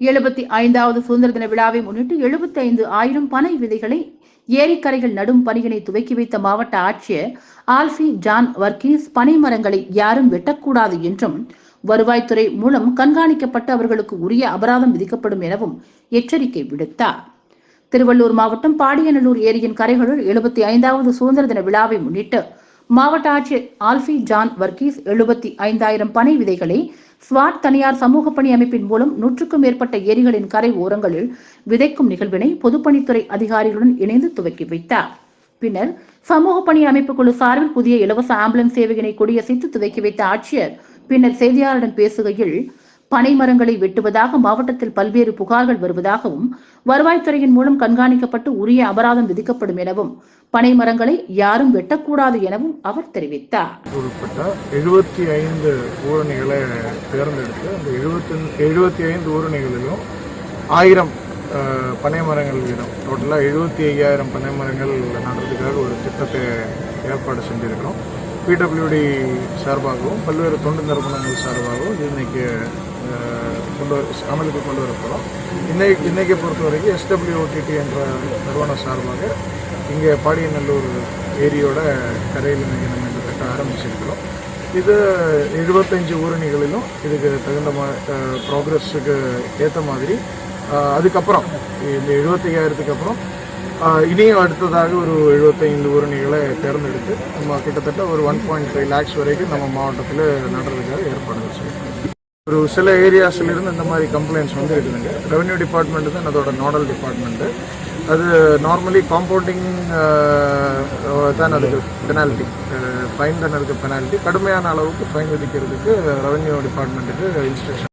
எழுபத்தி ஐந்தாவது சுதந்திர தின விழாவை முன்னிட்டு எழுபத்தி ஐந்து ஆயிரம் பனை விதைகளை ஏரிக்கரைகள் நடும் பணியினை துவக்கி வைத்த மாவட்ட ஆட்சியர் ஆல்ஃபி ஜான் வர்கீஸ் பனை மரங்களை யாரும் வெட்டக்கூடாது என்றும் வருவாய்த்துறை மூலம் கண்காணிக்கப்பட்டு அவர்களுக்கு உரிய அபராதம் விதிக்கப்படும் எனவும் எச்சரிக்கை விடுத்தார். திருவள்ளூர் மாவட்டம் பாடியநல்லூர் ஏரியின் கரைகளுள் எழுபத்தி ஐந்தாவது சுதந்திர தின விழாவை முன்னிட்டு மாவட்ட ஆட்சியர் ஆல்ஃபி ஜான் வர்கீஸ் எழுபத்தி ஐந்தாயிரம் பனை விதைகளை ஸ்வாட் தனியார் சமூக பணி அமைப்பின் மூலம் நூற்றுக்கும் மேற்பட்ட ஏரிகளின் கரை ஓரங்களில் விதைக்கும் நிகழ்வினை பொதுப்பணித்துறை அதிகாரிகளுடன் இணைந்து துவக்கி வைத்தார். பின்னர் சமூக பணி அமைப்பு குழு சார்பில் புதிய இலவச ஆம்புலன்ஸ் சேவையினை கொடியசைத்து துவக்கி வைத்த ஆட்சியர் பின்னர் செய்தியாளரிடம் பேசுகையில் பனை மரங்களை வெட்டுவதாக மாவட்டத்தில் பல்வேறு புகார்கள் வருவதாகவும் வருவாய்த்துறையின் மூலம் கண்காணிக்கப்பட்டு உரிய அபராதம் விதிக்கப்படும் எனவும் பனை மரங்களை யாரும் வெட்டக்கூடாது எனவும் அவர் தெரிவித்தார். எழுபத்தி ஐந்து ஊரணிகளை தேர்ந்தெடுத்து அந்த எழுபத்தி எழுபத்தி ஐந்து ஊரணிகளிலும் ஆயிரம் பனை மரங்கள் வீதம். டோட்டலாக எழுபத்தி ஐயாயிரம் பனை மரங்கள் நடுறதுக்காக ஒரு திட்டத்தை ஏற்பாடு செஞ்சுருக்கிறோம். பிடபிள்யூடி சார்பாகவும் பல்வேறு தொண்டு நிறுவனங்கள் சார்பாகவும் இது இன்னைக்கு கொண்டு வர அமலுக்கு கொண்டு வரப்போகிறோம் இன்னைக்கு பொறுத்த வரைக்கும் எஸ்டபிள்யூஓடிடி என்ற நிறுவனம் சார்பாக இங்கே பாடியநல்லூர் ஏரியோட கரையில் இன்னைக்கு நம்ம கட்ட திட்டம் ஆரம்பிச்சிருக்கிறோம். இது எழுபத்தஞ்சு ஊரணிகளிலும் இதுக்கு தகுந்த மா ப்ராக்ரஸுக்கு ஏற்ற மாதிரி அதுக்கப்புறம் இந்த எழுபத்தையாயிரத்துக்கு அப்புறம் இனியும் அடுத்ததாக ஒரு எழுபத்தைந்து ஊரணிகளை தேர்ந்தெடுத்து நம்ம கிட்டத்தட்ட ஒரு ஒன் பாயிண்ட் ஃபைவ் லேக்ஸ் வரைக்கும் நம்ம மாவட்டத்தில் நடுறதுக்காக ஏற்பாடு செய்யணும் ஒரு சில ஏரியாஸ்லேருந்து இந்த மாதிரி கம்ப்ளைண்ட்ஸ் வந்து இருக்குதுங்க ரெவன்யூ டிபார்ட்மெண்ட் தான் அதோட நாடல் டிபார்ட்மெண்ட்டு அது நார்மலி காம்பவுண்டிங் தான் அதுக்கு பெனால்ட்டி ஃபைன் தான் அதுக்கு பெனால்ட்டி கடுமையான அளவுக்கு ஃபைன் விதிக்கிறதுக்கு ரெவன்யூ டிபார்ட்மெண்ட்டுக்கு இன்ஸ்ட்ரக்ஷன்